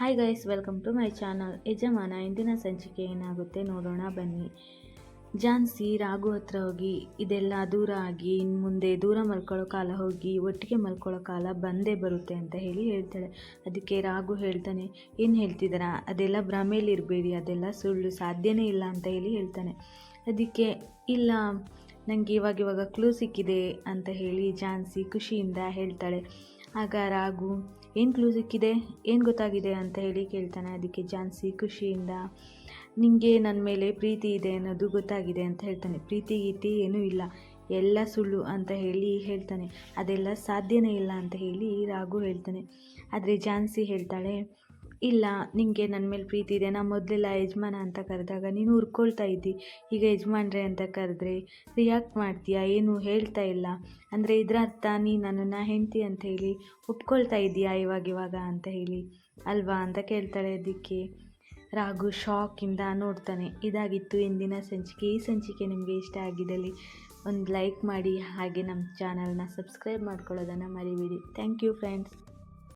Hi guys welcome to my channel Yajamana, ಇಂದಿನ ಸಂಚಿಕೆ ಏನಾಗುತ್ತೆ ನೋಡೋಣ ಬನ್ನಿ. ಜಾನ್ಸಿ ರಾಘು ಹತ್ರ ಹೋಗಿ, ಇದೆಲ್ಲ ದೂರ ಆಗಿ ಇನ್ನು ಮುಂದೆ ದೂರ ಮಲ್ಕೊಳ್ಳೋ ಕಾಲ ಹೋಗಿ, ಒಟ್ಟಿಗೆ ಮಲ್ಕೊಳ್ಳೋ ಕಾಲ ಬಂದೇ ಬರುತ್ತೆ ಅಂತ ಹೇಳಿ ಹೇಳ್ತಾಳೆ. ಅದಕ್ಕೆ ರಾಘು ಹೇಳ್ತಾನೆ, ಏನು ಹೇಳ್ತಿದ್ದೀರಾ? ಅದೆಲ್ಲ ಭ್ರಮೇಲಿರಬೇಡಿ ಅದೆಲ್ಲ ಸುಳ್ಳು ಸಾಧ್ಯನೇ ಇಲ್ಲ ಅಂತ ಹೇಳಿ ಹೇಳ್ತಾನೆ. ಅದಕ್ಕೆ, ಇಲ್ಲ ನನಗೆ ಇವಾಗ ಇವಾಗ ಕ್ಲೂ ಸಿಕ್ಕಿದೆ ಅಂತ ಹೇಳಿ ಜಾನ್ಸಿ ಖುಷಿಯಿಂದ ಹೇಳ್ತಾಳೆ. ಆಗ ರಾಘು ಏನು ಕ್ಲೂ ಸಿಕ್ಕಿದೆ? ಏನು ಗೊತ್ತಾಗಿದೆ ಅಂತ ಹೇಳಿ ಕೇಳ್ತಾನೆ. ಅದಕ್ಕೆ ಜಾನ್ಸಿ ಖುಷಿಯಿಂದ ನಿಮಗೆ ನನ್ನ ಮೇಲೆ ಪ್ರೀತಿ ಇದೆ ಅನ್ನೋದು ಗೊತ್ತಾಗಿದೆ ಅಂತ ಹೇಳ್ತಾನೆ. ಪ್ರೀತಿ, ಗೀತಿ ಏನೂ ಇಲ್ಲ. ಎಲ್ಲ ಸುಳ್ಳು ಅಂತ ಹೇಳಿ ಹೇಳ್ತಾನೆ. ಅದೆಲ್ಲ ಸಾಧ್ಯನೇ ಇಲ್ಲ ಅಂತ ಹೇಳಿ ರಾಘು ಹೇಳ್ತಾನೆ. ಆದರೆ ಜಾನ್ಸಿ ಹೇಳ್ತಾಳೆ ಇಲ್ಲ ನಿನಗೆ ನನ್ನ ಮೇಲೆ ಪ್ರೀತಿ ಇದೆ ನಾನು ಮೊದಲೆಲ್ಲ ಯಜಮಾನ ಅಂತ ಕರೆದಾಗ ನೀನು ಹುರ್ಕೊಳ್ತಾ ಇದ್ದಿ. ಈಗ ಯಜಮಾನ್ರೆ ಅಂತ ಕರೆದ್ರೆ, ರಿಯಾಕ್ಟ್ ಮಾಡ್ತೀಯಾ? ಏನು ಹೇಳ್ತಾ ಇಲ್ಲ? ಅಂದರೆ ಇದರ ಅರ್ಥ ನೀ ನನ್ನನ್ನು ಹೆಂಡ್ತಿ ಅಂತ ಹೇಳಿ ಒಪ್ಕೊಳ್ತಾ ಇದ್ದೀಯಾ ಇವಾಗ ಇವಾಗ ಅಂತ ಹೇಳಿ. ಅಲ್ವಾ? ಅಂತ ಕೇಳ್ತಾಳೆ ಅದಕ್ಕೆ. ರಾಘು ಶಾಕಿಂದ ನೋಡ್ತಾನೆ. ಇದಾಗಿತ್ತು ಇಂದಿನ ಸಂಚಿಕೆ. ಈ ಸಂಚಿಕೆ ನಿಮಗೆ ಇಷ್ಟ ಆಗಿದ್ದಲ್ಲಿ ಒಂದು ಲೈಕ್ ಮಾಡಿ, ಹಾಗೆ ನಮ್ಮ ಚಾನಲ್ನ ಸಬ್ಸ್ಕ್ರೈಬ್ ಮಾಡ್ಕೊಳ್ಳೋದನ್ನು ಮರಿಬೇಡಿ. Thank you friends.